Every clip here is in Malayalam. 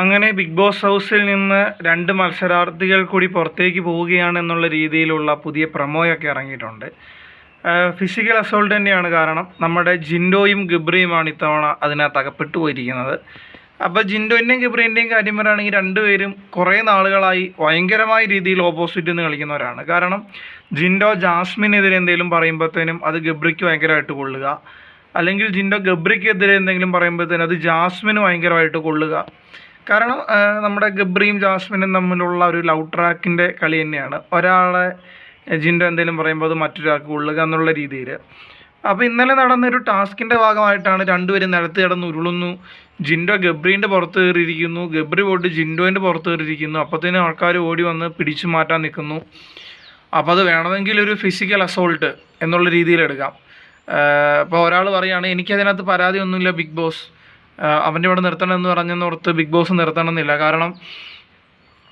അങ്ങനെ ബിഗ് ബോസ് ഹൗസിൽ നിന്ന് രണ്ട് മത്സരാർത്ഥികൾ കൂടി പുറത്തേക്ക് പോവുകയാണ് എന്നുള്ള രീതിയിലുള്ള പുതിയ പ്രമോയൊക്കെ ഇറങ്ങിയിട്ടുണ്ട്. ഫിസിക്കൽ അസോൾട്ട് തന്നെയാണ് കാരണം നമ്മുടെ ജിൻഡോയും ഗബ്രിയുമാണ് ഇത്തവണ അതിനകത്ത് അകപ്പെട്ടു പോയിരിക്കുന്നത്. അപ്പോൾ ജിൻഡോന്റെയും ഗബ്രീന്റെയും കാര്യം പറയുകയാണെങ്കിൽ രണ്ടുപേരും കുറേ നാളുകളായി ഭയങ്കരമായ രീതിയിൽ ഓപ്പോസിറ്റ് നിന്ന് കളിക്കുന്നവരാണ്. കാരണം ജിൻഡോ ജാസ്മിനെതിരെ എന്തെങ്കിലും പറയുമ്പോഴത്തേനും അത് ഗബ്രിക്ക് ഭയങ്കരമായിട്ട് കൊള്ളുക. അല്ലെങ്കിൽ ജിൻഡോ ഗബ്രിക്കെതിരെ എന്തെങ്കിലും പറയുമ്പോഴത്തേനും അത് ജാസ്മിന് ഭയങ്കരമായിട്ട് കൊള്ളുക. കാരണം നമ്മുടെ ഗബ്രിയും ജാസ്മിനും തമ്മിലുള്ള ഒരു ലവ് ട്രാക്കിന്റെ കളി തന്നെയാണ്. ഒരാളെ എജിന്റെ എന്തെങ്കിലും പറയുമ്പോൾ അത് മറ്റൊരാൾക്ക് കൊള്ളുക എന്നുള്ള രീതിയിൽ. അപ്പോൾ ഇന്നലെ നടന്നൊരു ടാസ്കിന്റെ ഭാഗമായിട്ടാണ് രണ്ടുപേരും നിലത്ത് കിടന്ന് ഉരുളുന്നു. ജിൻഡോ ഗബ്രീന്റെ പുറത്ത് കയറിയിരിക്കുന്നു. ഗബ്രി പോയിട്ട് ജിൻഡോന്റെ പുറത്ത് കയറിയിരിക്കുന്നു. അപ്പോഴത്തേനും ആൾക്കാർ ഓടി വന്ന് പിടിച്ചു മാറ്റാൻ നിൽക്കുന്നു. അപ്പോൾ അത് വേണമെങ്കിൽ ഒരു ഫിസിക്കൽ അസോൾട്ട് എന്നുള്ള രീതിയിൽ എടുക്കാം. ഇപ്പോൾ ഒരാൾ പറയുകയാണ് എനിക്കതിനകത്ത് പരാതിയൊന്നുമില്ല ബിഗ് ബോസ്. അവന്റെ ഇവിടെ നിർത്തണം എന്ന് പറഞ്ഞെന്ന് ഓർത്ത് ബിഗ് ബോസ് നിർത്തണമെന്നില്ല. കാരണം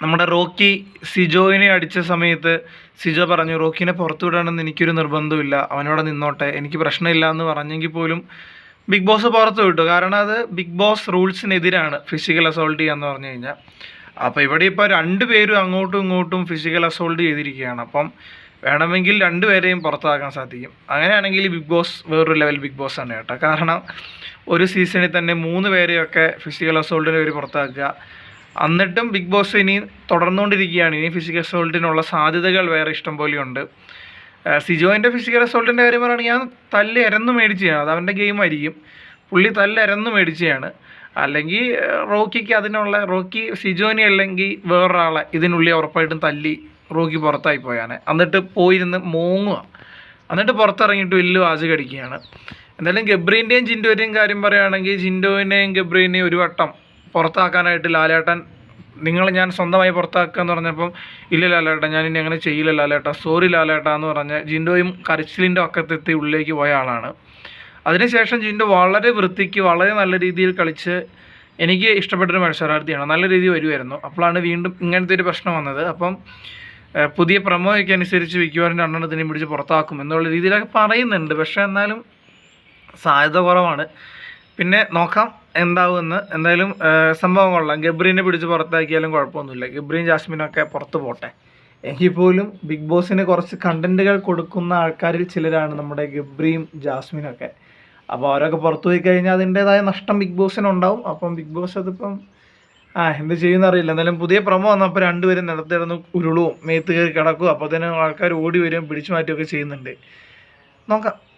നമ്മുടെ റോക്കി സിജോയിനെ അടിച്ച സമയത്ത് സിജോ പറഞ്ഞു റോക്കിനെ പുറത്തു വിടണമെന്ന് എനിക്കൊരു നിർബന്ധമില്ല അവനോട് നിന്നോട്ടെ. എനിക്ക് പ്രശ്നമില്ല എന്ന് പറഞ്ഞെങ്കിൽ പോലും ബിഗ് ബോസ് പുറത്തു വിട്ടു. കാരണം അത് ബിഗ് ബോസ് റൂൾസിനെതിരാണ് ഫിസിക്കൽ അസോൾട്ട് ചെയ്യാന്ന് പറഞ്ഞു കഴിഞ്ഞാൽ അപ്പോൾ ഇവിടെ ഇപ്പോൾ രണ്ട് പേരും അങ്ങോട്ടും ഇങ്ങോട്ടും ഫിസിക്കൽ അസോൾട്ട് ചെയ്തിരിക്കുകയാണ്. അപ്പം വേണമെങ്കിൽ രണ്ടുപേരെയും പുറത്താക്കാൻ സാധിക്കും. അങ്ങനെയാണെങ്കിൽ ബിഗ് ബോസ് വേറൊരു ലെവൽ ബിഗ് ബോസ് തന്നെ കേട്ടോ. കാരണം ഒരു സീസണിൽ തന്നെ മൂന്ന് പേരെയൊക്കെ ഫിസിക്കൽ അസോൾട്ടിന് പേര് പുറത്താക്കുക. എന്നിട്ടും ബിഗ് ബോസ് ഇനി തുടർന്നുകൊണ്ടിരിക്കുകയാണ്. ഇനി ഫിസിക്കൽ അസോൾട്ടിനുള്ള സാധ്യതകൾ വേറെ ഇഷ്ടം പോലെയുണ്ട് സിജോയിന്റെ ഫിസിക്കൽ അസോൾട്ടിന്റെ കാര്യം പറയുകയാണെങ്കിൽ ഞാൻ തല്ല് എരന്ന് മേടിച്ചതാണ്. അത് അവന്റെ ഗെയിമായിരിക്കും പുള്ളി തല്ല് എരന്ന് മേടിച്ചതാണ് അല്ലെങ്കിൽ റോക്കിക്ക് അതിനുള്ള റോക്കി സിജോനെ അല്ലെങ്കിൽ വേറൊരാളെ ഇതിനുള്ളിൽ ഉറപ്പായിട്ടും തല്ലി റോക്കി പുറത്തായി പോയാണ്. എന്നിട്ട് പോയിരുന്ന് മൂങ്ങുക എന്നിട്ട് പുറത്തിറങ്ങിയിട്ട് വലിയ വാചകം അടിക്കുകയാണ് എന്തായാലും ഗബ്രീന്റെയും ജിൻഡോന്റെയും കാര്യം പറയുകയാണെങ്കിൽ ജിൻഡോവിനെയും ഗബ്രീനെയും ഒരു വട്ടം പുറത്താക്കാനായിട്ട് ലാലേട്ടൻ നിങ്ങൾ ഞാൻ സ്വന്തമായി പുറത്താക്കുക എന്ന് പറഞ്ഞപ്പം ഇല്ല ലാലേട്ട ഞാൻ ഇനി അങ്ങനെ ചെയ്യില്ല ലാലേട്ട സോറി ലാലേട്ട എന്ന് പറഞ്ഞ ജിൻഡോയും കരച്ചിലിന്റെ ഒക്കത്തെത്തി ഉള്ളിലേക്ക് പോയ ആളാണ്. അതിനുശേഷം ജിൻഡോ വളരെ വൃത്തിക്ക് വളരെ നല്ല രീതിയിൽ കളിച്ച് എനിക്ക് ഇഷ്ടപ്പെട്ടൊരു മത്സരാർത്ഥിയാണ്. നല്ല രീതിയിൽ വരുമായിരുന്നു അപ്പോഴാണ് വീണ്ടും ഇങ്ങനത്തെ ഒരു പ്രശ്നം വന്നത്. അപ്പം പുതിയ പ്രമോയൊക്കെ അനുസരിച്ച് വിൽക്കുവാനും രണ്ടെണ്ണത്തിനെയും പിടിച്ച് പുറത്താക്കും എന്നുള്ള രീതിയിലൊക്കെ പറയുന്നുണ്ട്. പക്ഷേ എന്നാലും സാധ്യത കുറവാണ്. പിന്നെ നോക്കാം എന്താവുമെന്ന്. എന്തായാലും സംഭവം കൊള്ളാം. ഗബ്രീനെ പിടിച്ച് പുറത്താക്കിയാലും കുഴപ്പമൊന്നുമില്ല. ഗബ്രീൻ ജാസ്മിനൊക്കെ പുറത്ത് പോട്ടെ. എങ്കിൽ പോലും ബിഗ് ബോസിന് കുറച്ച് കണ്ടന്റുകൾ കൊടുക്കുന്ന ആൾക്കാരിൽ ചിലരാണ് നമ്മുടെ ഗബ്രിയും ജാസ്മിനൊക്കെ. അപ്പോൾ അവരൊക്കെ പുറത്തു പോയി കഴിഞ്ഞാൽ അതിന്റേതായ നഷ്ടം ബിഗ് ബോസിനുണ്ടാവും. അപ്പം ബിഗ് ബോസ് അതിപ്പം ആ എന്ത് ചെയ്യുമെന്ന് അറിയില്ല. എന്തായാലും പുതിയ പ്രമോ വന്നപ്പോൾ രണ്ടുപേരും നിലത്തിരുന്ന് ഉരുളും മേത്ത് കയറി കിടക്കും. അപ്പോൾ തന്നെ ആൾക്കാർ ഓടി വരും പിടിച്ചു മാറ്റുകയൊക്കെ ചെയ്യുന്നുണ്ട്. നോക്കാം.